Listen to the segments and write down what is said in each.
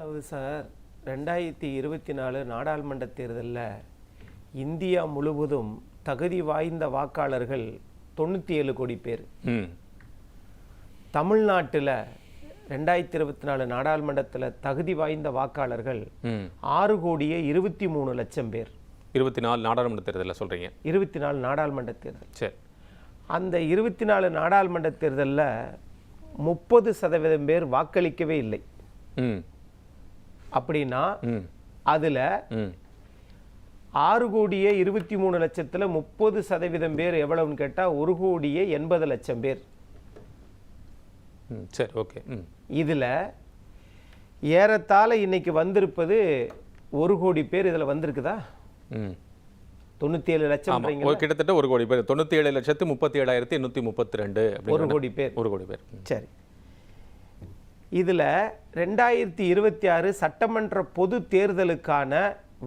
அதாவது சார் ரெண்டாயிரத்தி இருபத்தி நாலு நாடாளுமன்ற தேர்தலில் இந்தியா முழுவதும் தகுதி வாய்ந்த வாக்காளர்கள் தொண்ணூற்றி ஏழு கோடி பேர். ம். தமிழ்நாட்டில் ரெண்டாயிரத்தி இருபத்தி நாலு நாடாளுமன்றத்தில் தகுதி வாய்ந்த வாக்காளர்கள் ஆறு கோடியே இருபத்தி மூணு லட்சம் பேர். இருபத்தி நாலு நாடாளுமன்ற தேர்தலில் சொல்கிறீங்க இருபத்தி நாலு நாடாளுமன்ற தேர்தல். சரி. அந்த இருபத்தி நாலு நாடாளுமன்ற தேர்தலில் முப்பது சதவீதம் பேர் வாக்களிக்கவே இல்லை. ம். அப்படின்னா அதில் ஆறு கோடியே இருபத்தி மூணு லட்சத்தில் முப்பது சதவீதம் பேர் எவ்வளவுன்னு கேட்டால் ஒரு கோடியே எண்பது லட்சம் பேர். சரி ஓகே. இதில் ஏறத்தாழ இன்னைக்கு வந்திருப்பது ஒரு கோடி பேர் இதில் வந்திருக்குதா? ம். தொண்ணூற்றி ஏழு லட்சம் கிட்டத்தட்ட ஒரு கோடி பேர். தொண்ணூற்றி ஏழு லட்சத்து முப்பத்தி ஏழாயிரத்தி எண்ணூற்றி முப்பத்தி ரெண்டு ஒரு கோடி பேர். ஒரு கோடி பேர். சரி. இதில் ரெண்டாயிரத்தி இருபத்தி ஆறு சட்டமன்ற பொது தேர்தலுக்கான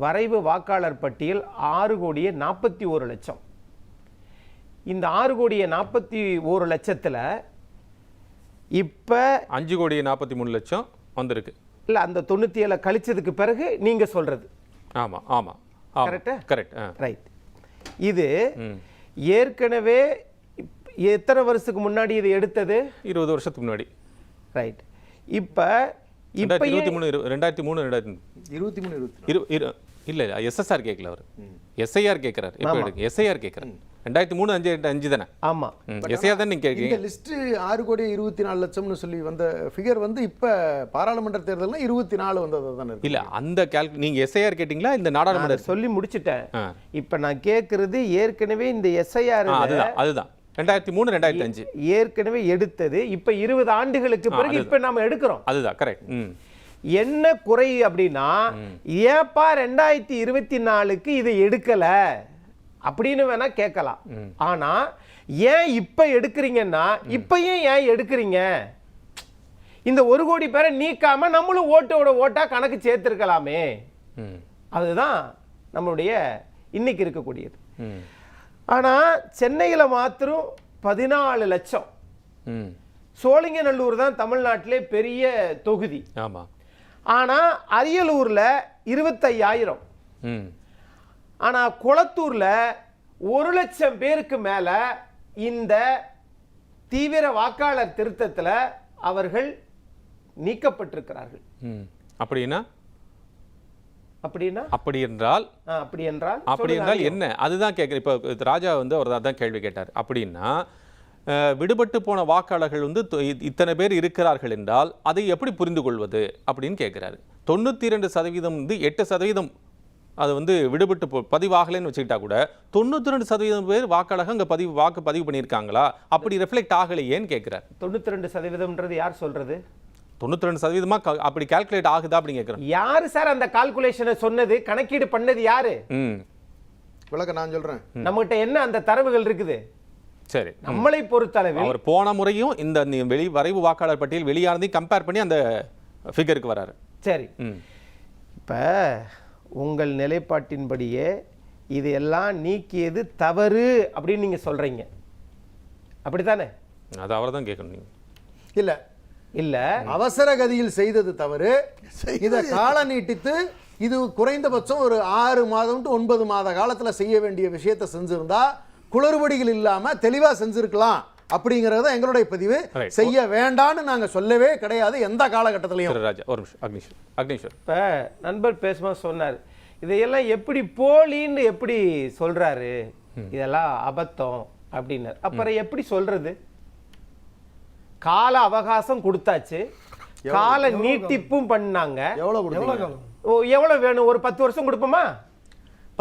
வரைவு வாக்காளர் பட்டியல் ஆறு கோடியே நாற்பத்தி ஒரு லட்சம். இந்த ஆறு கோடியே நாற்பத்தி ஒரு லட்சத்தில் இப்போ அஞ்சு கோடி நாற்பத்தி மூணு லட்சம் வந்திருக்கு. இல்லை அந்த தொண்ணூற்றி ஏழை கழிச்சதுக்கு பிறகு நீங்கள் சொல்கிறது ஆமாம் ஆமாம் Correct-ஆ? கரெக்ட் ரைட் இது ஏற்கனவே எத்தனை வருஷத்துக்கு முன்னாடி இது எடுத்தது? இருபது வருஷத்துக்கு முன்னாடி. ரைட் இப்போ இப்போ இருபத்தி மூணு இரு- ரெண்டாயிரத்தி மூணு ரெண்டாயிரத்தி இருபத்தி மூணு இருபத்தி இரு இரு இல்லை இல்லை எஸ்எஸ்ஆர் கேட்கல அவர். எஸ்ஐஆர் கேட்குறாரு இப்போ எடுங்க எஸ்ஐஆர் கேட்குறாரு ரெண்டாயிரத்தி மூணு அஞ்சு அஞ்சு தானே? ஆமாம் எஸ்ஐஆர் தான் நீங்கள் கேட்குறீங்க இந்த லிஸ்ட் ஆறு கோடி இருபத்தி நாலு லட்சம்னு சொல்லி வந்த ஃபிகர் வந்து இப்ப பாராளுமன்ற தேர்தல்ல இருபத்தி நாலு வந்தது தானே இருக்கு. இல்ல அந்த கேல்கு நீங்க எஸ்ஐஆர் கேட்டிங்களா? இந்த நாடாளுமன்ற சொல்லி முடிச்சிட்டேன். இப்போ நான் கேட்குறது ஏற்கனவே இந்த எஸ்ஐஆர் அதுதான் அதுதான். ரெண்டாயிரத்தி மூணு ரெண்டாயிரத்தி அஞ்சு. ஏற்கனவே எடுத்தது. இப்போ இருபது ஆண்டுகளுக்கு பிறகு இப்போ நாம எடுக்கிறோம். அதுதான் கரெக்ட் என்ன குறை அப்படின்னா ஏப்பா ரெண்டாயிரத்தி இருபத்தி நாலுக்கு இதை எடுக்கல அப்படின்னு வேணா கேட்கலாம். ஆனா ஏன் இப்ப எடுக்கிறீங்கன்னா இப்பயும் ஏன் எடுக்கிறீங்க? இந்த ஒரு கோடி பேரை நீக்காம நம்மளும் ஓட்டோட ஓட்டா கணக்கு சேர்த்திருக்கலாமே. அதுதான் நம்மளுடைய இன்னைக்கு இருக்கக்கூடியது. ம் ஆனா சென்னையில மாத்திரம் பதினாலு லட்சம். ம். சோழிங்கநல்லூர் தான் தமிழ்நாட்டிலே பெரிய தொகுதி. ஆமா. ஆனா அரியலூர்ல இருபத்தையாயிரம். ம். ஆனா குளத்தூர்ல ஒரு லட்சம் பேருக்கு மேல இந்த தீவிர வாக்காளர் திருத்தத்துல அவர்கள் நீக்கப்பட்டிருக்கிறார்கள். ம். அப்படின்னா? அப்படின்னா? அப்படி என்றால் அப்படி என்றால் அப்படி என்றால் என்ன? அதுதான் கேட்குறேன் இப்போ ராஜா வந்து அவர் தான் கேள்வி கேட்டார். அப்படின்னா விடுபட்டு போன வாக்காளர்கள் வந்து இத்தனை பேர் இருக்கிறார்கள் என்றால் அதை எப்படி புரிந்து கொள்வது அப்படின்னு கேட்குறாரு தொண்ணூற்றி ரெண்டு சதவீதம் வந்து எட்டு சதவீதம் அது வந்து விடுபட்டு போ பதிவாகலைன்னு வச்சுக்கிட்டா கூட தொண்ணூற்றி ரெண்டு சதவீதம் பேர் வாக்காளர்கள் அங்கே பதிவு வாக்கு பதிவு பண்ணியிருக்காங்களா? அப்படி ரெஃப்ளெக்ட் ஆகலையேன்னு கேட்குறாரு தொண்ணூத்தி ரெண்டு சதவீதம்ன்றது யார் சொல்றது? தொண்ணூற்றி ரெண்டு சதவீதமாக அப்படி கால்குலேட் ஆகுதா அப்படின்னு கேட்குறேன் யாரு சார் அந்த கால்குலேஷனை சொன்னது? கணக்கீடு பண்ணது யாரு? ம். விளக்க நான் சொல்றேன். நம்மகிட்ட என்ன அந்த தரவுகள் இருக்குது? சரி. நம்மளை பொறுத்தளவில் அவர் போன முறையும் இந்த வெளி வரைவு வாக்காளர் பட்டியல் வெளியானதையும் கம்பேர் பண்ணி அந்த ஃபிகருக்கு வராரு. சரி. ம். இப்போ உங்கள் நிலைப்பாட்டின்படியே இது எல்லாம் நீக்கியது தவறு அப்படின்னு நீங்க சொல்றீங்க. அப்படித்தானே? அது அவரை தான் கேட்கணும் நீங்க. இல்ல இல்ல. அவசர கதியில் செய்தது தவறு. இதை கால நீட்டித்து இது குறைந்தபட்சம் ஒரு ஆறு மாதம் to ஒன்பது மாத காலத்துல செய்ய வேண்டிய விஷயத்தை செஞ்சிருந்தா குளறுபடிகள் இல்லாம தெளிவா செஞ்சிருக்கலாம் அப்படிங்கறது தான் எங்களுடைய பதிவு. செய்ய வேண்டாம்னு நாங்க சொல்லவே கிடையாது எந்த காலகட்டத்திலையும். திரு ராஜா ஒரு நிமிஷம் இப்போ நண்பர் பேசும்போது சொன்னார். இதையெல்லாம் எப்படி போலின்னு எப்படி சொல்றாரு? இதெல்லாம் அபத்தம் அப்படின்னார். அப்புறம் எப்படி சொல்றது? கால அவகாசம் கொடுத்தாச்சு. கால நீட்டிப்பும் பண்ணாங்க. எவ்வளவு எவ்வளவு வேணும்? ஒரு பத்து வருஷம் கொடுப்போமா?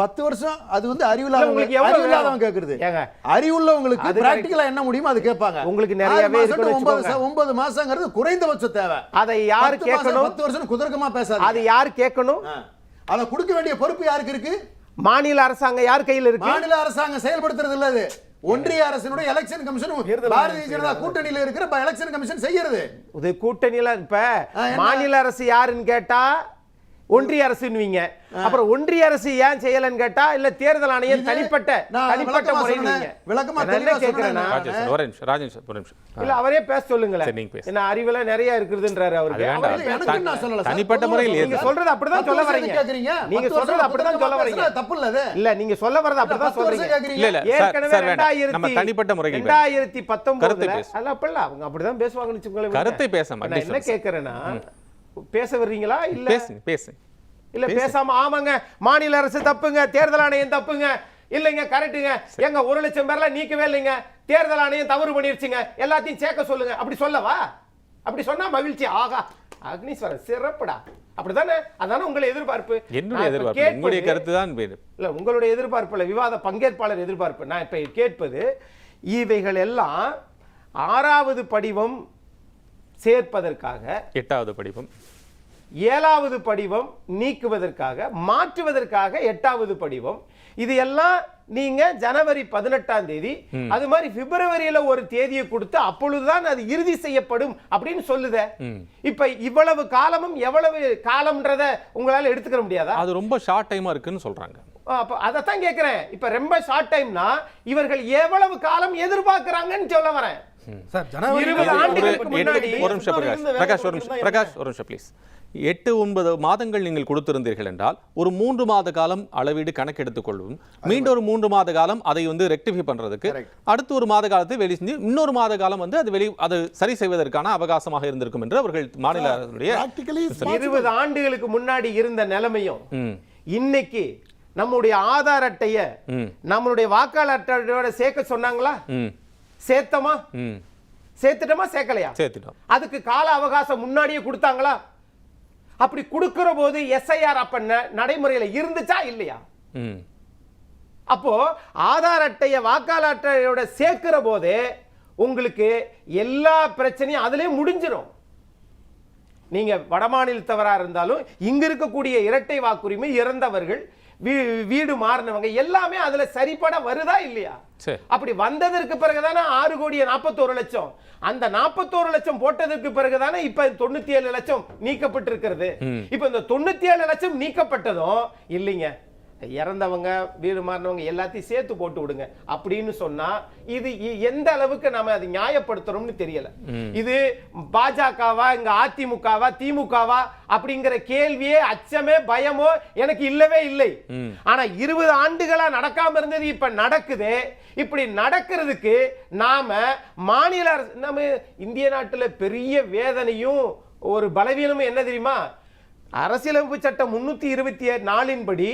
பத்து வருஷம்? அது வந்து இல்ல, அறிவில்லாதவங்க உங்களுக்கு எவ்வளவு அறிவில்லாதவங்க வேணும்? கேக்குறது. ஏங்க, அறிவுள்ளவங்களுக்கு அது பிராக்டிகலா என்ன முடியுமோ அது கேட்பாங்க. உங்களுக்கு நிறையவே to ஒன்பது ஒன்பது மாசங்கிறது குறைந்தபட்ச தேவை. அதை யார் கேட்கணும்? பத்து வருஷம் குதர்க்கமா பேசாது அது யார் கேட்கணும்? அதை கொடுக்க வேண்டிய பொறுப்பு யாருக்கு இருக்கு? மாநில அரசாங்கம் யார் கையில் இருக்கு? மாநில அரசாங்கம் செயல்படுத்துறது இல்ல அது. ஒன்றிய அரசினுடைய எலெக்ஷன் கமிஷன் பாரதிய ஜனதா கூட்டணியில இருக்கிற எலெக்ஷன் கமிஷன் செய்யறது இது கூட்டணியில இப்ப? மாநில அரசு யாருன்னு கேட்டா ஒன்றிய அரசுன்னுவீங்க அப்புறம் ஒன்றிய அரசு ஏன் செய்யலன்னு கேட்டா இல்ல தேர்தல் ஆணையம் தனிப்பட்ட தனிப்பட்ட சொன்னேன். விளக்கமா தெளிவா சார், ஒரே நிமிஷம் ராஜேஷ் சார், ஒரு நிமிஷம் இல்ல அவரே பேச சொல்லுங்களேன். என்ன அறிவுல நிறைய இருக்குதுன்றாரு அவருக்கு. அவரே பேச- எனக்கு நான் சொல்லல சார். தனிப்பட்ட முறையில் நீங்க சொல்றது அப்படிதான் சொல்ல வரீங்க. நீங்க சொல்றது அப்படிதான் சொல்ல வரீங்க தப்பு இல்ல அது. இல்ல நீங்க சொல்ல வரது அப்படிதான் சொல்றீங்க. இல்ல இல்ல ஏற்கனவே சார் வேண்டாம் நம்ம ரெண்டாயிரத்தி தனிப்பட்ட முறையில் வேண்டாம். ரெண்டாயிரத்தி கருத்தை பத்தொன்பதுல பேசு. அல்ல அப்பல்ல அவங்க அப்படிதான் பேசுவாங்கன்னு கருத்தை பேசாம, நான் என்ன. கேக்குறேன்னா பேச வர்றீங்களா? இல்ல பேசுங்க பேசுங்க. இல்ல பேசாம ஆமாங்க மாநில அரசு தப்புங்க தேர்தல் ஆணையம் தப்புங்க. இல்லைங்க கரெக்ட்டுங்க. எங்க ஒரு லட்சம் பேர்ல நீக்கவே இல்லைங்க. தேர்தல் ஆணையம் தவறு பண்ணிருச்சுங்க. எல்லாத்தையும் சேர்க்க சொல்லுங்க. அப்படி சொல்லவா? அப்படி சொன்னா மகிழ்ச்சி. ஆகா அக்னீஸ்வரன் சிறப்புடா. அப்படிதானே அதானே உங்களை எதிர்பார்ப்பு. என்னுடைய எதிர்பார்ப்பு உங்களுடைய கருத்து தான் இல்ல உங்களுடைய எதிர்பார்ப்பு விவாத பங்கேற்பாளர் எதிர்பார்ப்பு. நான் இப்ப கேட்பது இவைகள் எல்லாம் ஆறாவது படிவம் சேர்ப்பதற்காக எட்டாவது படிவம். ஏழாவது படிவம் நீக்குவதற்காக மாற்றுவதற்காக எட்டாவது படிவம். இது எல்லாம் நீங்க ஜனவரி பதினெட்டாம் தேதி அது மாதிரி பிப்ரவரியில ஒரு தேதியை கொடுத்து அப்பொழுதுதான் அது இறுதி செய்யப்படும் அப்படின்னு சொல்லுதே. இப்ப இவ்வளவு காலமும் எவ்வளவு காலம்ன்றத உங்களால எடுத்துக்க முடியாதா? அது ரொம்ப ஷார்ட் டைமா இருக்குன்னு சொல்றாங்க. அப்ப அதைத்தான் கேட்கிறேன் இப்ப ரொம்ப ஷார்ட் டைம்னா இவர்கள் எவ்வளவு காலம் எதிர்பார்க்கறாங்கன்னு சொல்ல வரேன். சார், ஒரு- நிமிஷம் பிரகாஷ். பிரகாஷ் ஒரு நிமிஷம் பிரகாஷ் ஒரு நிமிஷம் ப்ளீஸ் எட்டு ஒன்பது மாதங்கள் நீங்கள் கொடுத்திருந்தீர்கள் என்றால் ஒரு மூன்று மாத காலம் அளவீடு கணக்கெடுத்துக் கொள்ளும். மீண்டும் ஒரு மூன்று மாத காலம் அதை வந்து ரெக்டிஃபை பண்றதுக்கு அடுத்து ஒரு மாத காலத்தை வெளி செஞ்சு இன்னொரு மாத காலம் வந்து அது வெளி அது சரி செய்வதற்கான அவகாசமாக இருந்திருக்கும் என்று அவர்கள் மாநில இருபது ஆண்டுகளுக்கு முன்னாடி இருந்த நிலைமையும் இன்னைக்கு நம்முடைய ஆதார் அட்டைய நம்மளுடைய வாக்காளர் அட்டையோட சேர்க்க சொன்னாங்களா? சேர்த்தமா? சேர்த்துட்டோமா? சேர்க்கலையா? சேர்த்துட்டோம். அதுக்கு கால அவகாசம் முன்னாடியே கொடுத்தாங்களா? அப்படி கொடுக்கிற போது எஸ்ஐஆர் அப்ப நடைமுறையில இருந்துச்சா? இல்லையா? அப்போ ஆதார் அட்டைய வாக்காளர் அட்டையோட சேர்க்கிற போதே உங்களுக்கு எல்லா பிரச்சனையும் அதுலயே முடிஞ்சிடும் நீங்க வடமாநிலத்தவரா இருந்தாலும் இங்க இருக்கக்கூடிய இரட்டை வாக்குரிமை இறந்தவர்கள் வீடு மாறினவங்க எல்லாமே அதுல சரிப்பட வருதா இல்லையா? அப்படி வந்ததற்கு பிறகுதானே ஆறு கோடியே நாற்பத்தோரு லட்சம். அந்த நாற்பத்தோரு லட்சம் போட்டதற்கு பிறகுதானே இப்ப தொண்ணூத்தி ஏழு லட்சம் நீக்கப்பட்டிருக்கிறது. இப்ப இந்த தொண்ணூத்தி ஏழு லட்சம் நீக்கப்பட்டதும் இல்லைங்க. இறந்தவங்க வீடு மாறினவங்க எல்லாத்தையும் சேர்த்து போட்டு விடுங்க. அப்படின்னு சொன்னா இது எந்த அளவுக்கு நாம அதை நியாயப்படுத்துறோம்னு தெரியல. இது பாஜகவா இங்க அதிமுகவா திமுகவா அப்படிங்கிற கேள்வியே அச்சமே பயமோ எனக்கு இல்லவே இல்லை. ஆனா இருபது ஆண்டுகளா நடக்காம இருந்தது இப்ப நடக்குது. இப்படி நடக்கிறதுக்கு நாம மாநில அரசு நம்ம இந்திய நாட்டுல பெரிய வேதனையும் ஒரு பலவீனமும் என்ன தெரியுமா? அரசியலமைப்பு சட்டம் முன்னூத்தி இருபத்தி நாலின்படி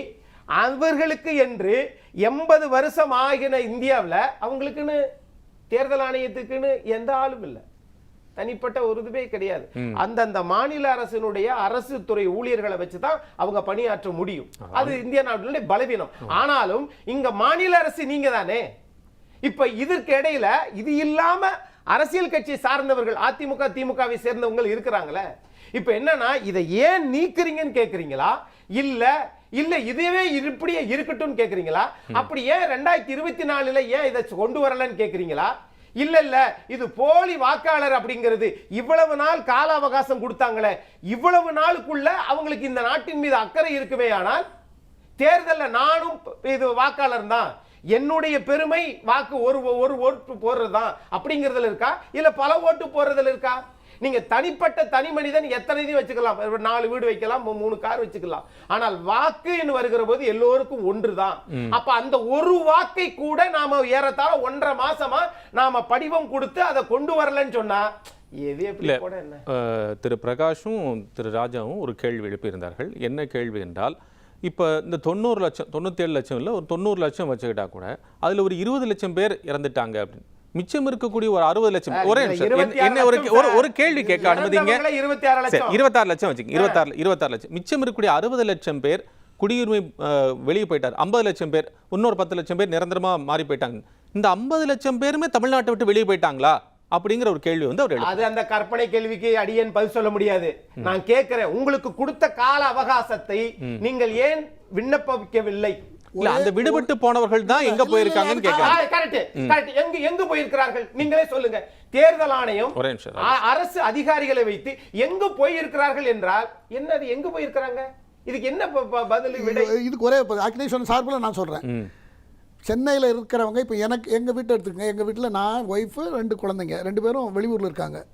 அவர்களுக்கு என்று எண்பது வருஷம் ஆகின இந்தியாவுல அவங்களுக்குன்னு தேர்தல் ஆணையத்துக்குன்னு எந்த ஆளும் இல்லை. தனிப்பட்ட ஒரு இதுவே கிடையாது அந்தந்த மாநில அரசினுடைய அரசு துறை ஊழியர்களை வச்சு தான் அவங்க பணியாற்ற முடியும். அது இந்திய நாட்டினுடைய பலவீனம். ஆனாலும் இங்க மாநில அரசு நீங்க தானே இப்ப இதற்கு இடையில இது இல்லாம அரசியல் கட்சி சார்ந்தவர்கள் அதிமுக திமுகவை சேர்ந்தவங்க இருக்கிறாங்களே? இப்ப என்னன்னா இதை ஏன் நீக்குறீங்கன்னு கேக்குறீங்களா? இல்ல இல்ல இதுவே இப்படியே இருக்கட்டும் கேக்குறீங்களா? அப்படி ஏன் ரெண்டாயிரத்தி இருபத்தி நாலுல ஏன் இதை கொண்டு வரலன்னு கேக்குறீங்களா? இல்ல இல்ல இது போலி வாக்காளர் அப்படிங்கிறது இவ்வளவு நாள் கால அவகாசம் கொடுத்தாங்களே இவ்வளவு நாளுக்குள்ள அவங்களுக்கு இந்த நாட்டின் மீது அக்கறை இருக்குமே ஆனால் தேர்தல்ல நானும் இது வாக்காளர் தான். என்னுடைய பெருமை வாக்கு ஒரு ஒரு ஓட்டு போடுறது தான் அப்படிங்கிறதுல இருக்கா? இல்ல பல ஓட்டு போடுறதுல இருக்கா? நீங்க தனிப்பட்ட தனி மனிதன் எத்தனை இது வச்சுக்கலாம்? ஒரு நாலு வீடு வைக்கலாம் மூணு கார் வச்சுக்கலாம். ஆனால் வாக்கு என்று வருகிற போது எல்லோருக்கும் ஒன்றுதான். அப்ப அந்த ஒரு வாக்கை கூட நாம ஏறத்தாழ ஒன்றரை மாசமா நாம படிவம் கொடுத்து அதை கொண்டு வரலன்னு சொன்னா திரு பிரகாஷும் திரு ராஜாவும் ஒரு கேள்வி எழுப்பியிருந்தார்கள். என்ன கேள்வி என்றால் இப்போ இந்த தொண்ணூறு லட்சம் தொண்ணூத்தேழு லட்சம் இல்லை ஒரு தொண்ணூறு லட்சம் வச்சுக்கிட்டா கூட அதில் ஒரு இருபது லட்சம் பேர் இறந்துட்டாங்க அப்படின்னு. மிச்சம் இருக்கக்கூடிய ஒரு அறுபது லட்சம். ஒரே என்ன- ஒரு ஒரு கேள்வி கேட்க அனுமதிங்க இருபத்தாறு லட்சம் வச்சுங்க இருபத்தாறு இருபத்தாறு லட்சம். மிச்சம் இருக்கக்கூடிய அறுபது லட்சம் பேர் குடியுரிமை வெளியே போயிட்டார். ஐம்பது லட்சம் பேர் இன்னொரு பத்து லட்சம் பேர் நிரந்தரமா மாறி போயிட்டாங்க. இந்த ஐம்பது லட்சம் பேருமே தமிழ்நாட்டை விட்டு வெளியே போயிட்டாங்களா? அப்படிங்கிற ஒரு கேள்வி வந்து அவர் அது அந்த கற்பனை கேள்விக்கு அடியேன் பதில் சொல்ல முடியாது. நான் கேட்கிறேன் உங்களுக்கு கொடுத்த கால அவகாசத்தை நீங்கள் ஏன் விண்ணப்பிக்கவில்லை? இல்ல அந்த விடுபட்டு போனவர்கள் தான் எங்க போயிருக்காங்கன்னு கேட்கறாங்க கரெக்ட் கரெக்ட் எங்க எங்க போயிருக்கிறார்கள்? நீங்களே சொல்லுங்க. தேர்தல் ஆணையம் அரசு அதிகாரிகளை வைத்து எங்கு போயிருக்கிறார்கள் என்றால் என்னது எங்கு போயிருக்கிறாங்க? இதுக்கு என்ன ப- ப- பதில் விடை? இது- இதுக்கு ஒரே அக்னேஷன் சார்பில் நான் சொல்கிறேன் ம். சென்னையில் இருக்கிறவங்க இப்போ எனக்கு எங்கள் வீட்டை எடுத்துக்கங்க. எங்கள் வீட்டில் நான் ஒய்ஃபு ரெண்டு குழந்தைங்க. ரெண்டு பேரும் வெளியூரில் இருக்காங்க.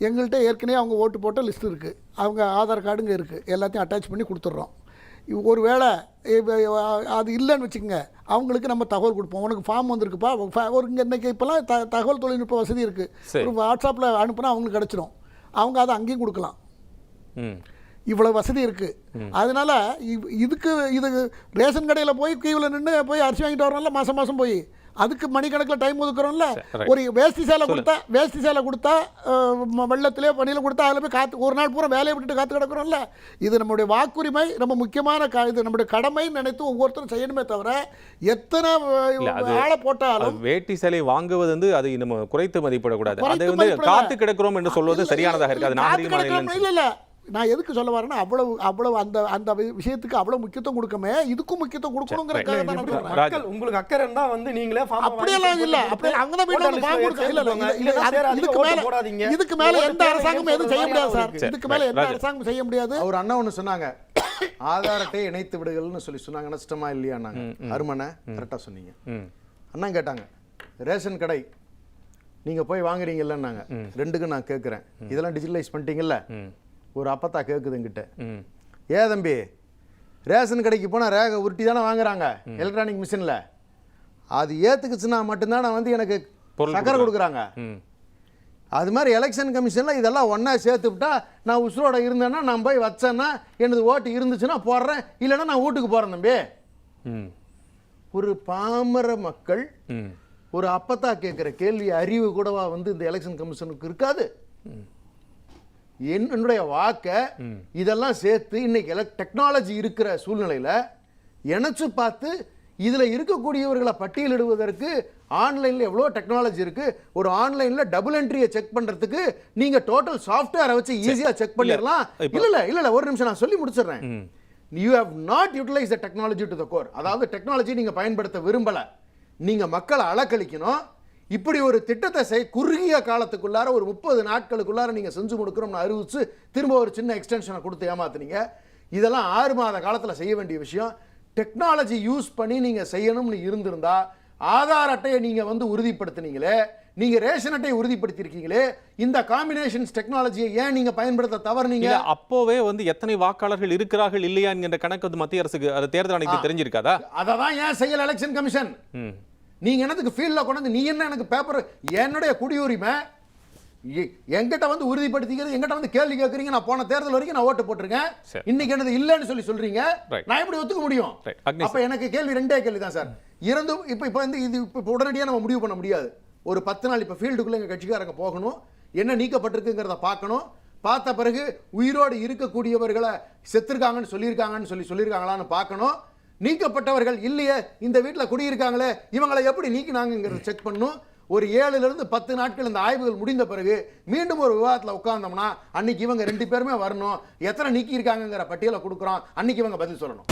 எங்கள்கிட்ட ஏற்கனவே அவங்க ஓட்டு போட்ட லிஸ்ட் இருக்குது அவங்க ஆதார் கார்டுங்க இருக்குது எல்லாத்தையும் அட்டாச் பண்ணி கொடுத்துட்றோம். ஒரு வேளை அது இல்லைன்னு வச்சுக்கோங்க. அவங்களுக்கு நம்ம தகவல் கொடுப்போம். உனக்கு ஃபார்ம் வந்திருக்குப்பா. ஒரு இங்கே இன்றைக்கி இப்போலாம் த தகவல் தொழில்நுட்ப வசதி இருக்குது. ஒரு வாட்ஸ்அப்பில் அனுப்புனா அவங்களுக்கு கிடச்சிரும் அவங்க அதை அங்கேயும் கொடுக்கலாம். ம். இவ்வளவு வசதி இருக்கு. அதனால இதுக்கு இது ரேஷன் கடையில் போய் கியூவில் நின்று போய் அரிசி வாங்கிட்டு வரோம்ல மாசம் மாசம் போய். அதுக்கு மணிக்கணக்கில் டைம் ஒதுக்குறோம்ல. ஒரு வேஷ்டி சேலை கொடுத்தா வேஷ்டி சேலை கொடுத்தா வெள்ளத்திலே பனியில் கொடுத்தா அதில் போய் காத்து ஒரு நாள் பூரா வேலையை விட்டுட்டு காத்து கிடக்குறோம்ல? இது நம்முடைய வாக்குரிமை நம்ம முக்கியமான க இது நம்முடைய கடமை நினைத்து ஒவ்வொருத்தரும் செய்யணுமே தவிர எத்தனை ஆளை போட்டாலும் வேட்டி சேலை வாங்குவது வந்து அதை நம்ம குறைத்து மதிப்பிடக்கூடாது. அதை வந்து. காத்து கிடக்கிறோம் என்று சொல்வது சரியானதாக இருக்கு அது இல்ல, காத்து நாகரிகமான கிடக்கிறோம் இல்லைன்னு இல்ல இல்ல நான் எதுக்கு சொல்ல வரேன்னா அவ்வளவு அவ்வளவு அந்த அந்த விஷயத்துக்கு அவ்வளவு முக்கியத்துவம் கொடுக்கமே இதுக்கும் முக்கியத்துவம் கொடுக்கணுங்கிறதுக்காக தான். மக்கள் உங்களுக்கு அக்கறை இருந்தா வந்து நீங்களே ஃபார்ம் அப்படியெல்லாம் இல்ல அப்படி அங்க தான் போயிட்டு வந்து ஃபார்ம் கொடுக்க இல்ல இதுக்கு மேல இதுக்கு மேல எந்த அரசாங்கமும் எதுவும் செய்ய முடியாது சார். இதுக்கு மேல எந்த. அரசாங்கமும் செய்ய முடியாது. அவர் அண்ணா ஒன்று சொன்னாங்க. ஆதார் அட்டையை இணைத்து விடுகள்னு சொல்லி சொன்னாங்க. நஷ்டமா இல்லையான்னாங்க. அருமனை கரெக்டாக சொன்னீங்க. அண்ணா கேட்டாங்க ரேஷன் கடை நீங்க போய் வாங்குறீங்கல்லன்னாங்க. ரெண்டுக்கும் நான் கேட்குறேன் இதெல்லாம் டிஜிட்டலைஸ் பண்ணிட்டீங்கல்ல? ஒரு அப்பத்தா கேட்குது என்கிட்ட. ம். ஏ தம்பி ரேஷன் கடைக்கு போனால் ரேகை உருட்டி தானே வாங்குறாங்க? எலக்ட்ரானிக் மிஷினில் அது ஏற்றுக்குச்சுன்னா மட்டும்தானே வந்து எனக்கு சக்கரை கொடுக்குறாங்க. அது மாதிரி எலெக்ஷன் கமிஷனில் இதெல்லாம் ஒன்றா சேர்த்து விட்டா நான் உசுரோட இருந்தேன்னா நான் போய் வச்சேன்னா எனது ஓட்டு இருந்துச்சுன்னா போடுறேன். இல்லைன்னா நான் வீட்டுக்கு போகிறேன் தம்பி. ஒரு பாமர மக்கள் ஒரு அப்பத்தா கேட்குற கேள்வி அறிவு கூடவா வந்து இந்த எலெக்ஷன் கமிஷனுக்கு இருக்காது? என்னுடைய வாக்கை இதெல்லாம் சேர்த்து இன்னைக்கு டெக்னாலஜி இருக்கிற சூழ்நிலையில் இணைச்சு பார்த்து இதில் இருக்கக்கூடியவர்களை பட்டியலிடுவதற்கு ஆன்லைனில் எவ்வளோ டெக்னாலஜி இருக்கு ஒரு ஆன்லைனில் டபுள் என்ட்ரியை செக் பண்ணுறதுக்கு நீங்கள் டோட்டல் சாஃப்ட்வேரை வச்சு ஈஸியாக செக் பண்ணிடலாம். இல்லை இல்லை இல்லை ஒரு நிமிஷம் நான் சொல்லி முடிச்சிடுறேன். You have not utilize the technology to the core அதாவது டெக்னாலஜி நீங்கள் பயன்படுத்த விரும்பலை. நீங்கள் மக்களை அலக்களிக்கணும் இப்படி ஒரு திட்டத்தை செய் குறுகிய காலத்துக்குள்ளார ஒரு முப்பது நாட்களுக்குள்ளார நீங்கள் செஞ்சு கொடுக்குறோம்னு அறிவிச்சு திரும்ப ஒரு சின்ன எக்ஸ்டென்ஷனை கொடுத்து ஏமாத்துனீங்க. இதெல்லாம் ஆறு மாத காலத்தில் செய்ய வேண்டிய விஷயம். டெக்னாலஜி யூஸ் பண்ணி நீங்கள் செய்யணும்னு இருந்திருந்தா ஆதார் அட்டையை நீங்கள் வந்து உறுதிப்படுத்தினீங்களே நீங்க ரேஷன் அட்டையை உறுதிப்படுத்தியிருக்கீங்களே இந்த காம்பினேஷன்ஸ் டெக்னாலஜியை ஏன் நீங்க பயன்படுத்த தவறுனீங்க? அப்போவே வந்து எத்தனை வாக்காளர்கள் இருக்கிறார்கள் இல்லையா என்கின்ற கணக்கு வந்து மத்திய அரசுக்கு அது தேர்தல் ஆணையத்துக்கு தெரிஞ்சிருக்காதா? அதை தான் ஏன் செய்யல எலெக்ஷன் கமிஷன் ம் நீங்க என்னத்துக்கு ஃபீல்டில் கொண்டு வந்து நீ என்ன எனக்கு பேப்பர் என்னுடைய குடியுரிமை? எ- என்கிட்ட வந்து உறுதிப்படுத்திக்கிறது என்கிட்ட வந்து கேள்வி கேட்குறீங்க நான் போன தேர்தல் வரைக்கும் நான் ஓட்டு போட்டிருக்கேன். இன்னைக்கு என்னது இல்லைன்னு சொல்லி சொல்றீங்க. நான் எப்படி ஒத்துக்க முடியும்? அப்ப எனக்கு கேள்வி ரெண்டே கேள்வி தான் சார். இருந்தும் இப்போ இப்போ வந்து இது இப்போ உடனடியாக நம்ம முடிவு பண்ண முடியாது. ஒரு பத்து நாள் இப்போ ஃபீல்டுக்குள்ளே எங்கள் கட்சிக்காரங்க போகணும். என்ன நீக்கப்பட்டிருக்குங்கிறத பார்க்கணும். பார்த்த பிறகு உயிரோடு இருக்கக்கூடியவர்களை செத்துருக்காங்கன்னு சொல்லியிருக்காங்கன்னு சொல்லி சொல்லியிருக்காங்களான்னு பார்க்கணும். நீக்கப்பட்டவர்கள் இல்லையே இந்த வீட்டில் குடியிருக்காங்களே இவங்களை எப்படி நீக்கினாங்கிறத செக் பண்ணணும் ஒரு ஏழுலேருந்து பத்து நாட்கள் இந்த ஆய்வுகள் முடிந்த பிறகு மீண்டும் ஒரு விவாதத்தில் உட்கார்ந்தோம்னா அன்னைக்கு இவங்க ரெண்டு பேருமே வரணும். எத்தனை நீக்கியிருக்காங்கிற பட்டியலை கொடுக்குறோம். அன்னைக்கு இவங்க பதில் சொல்லணும்.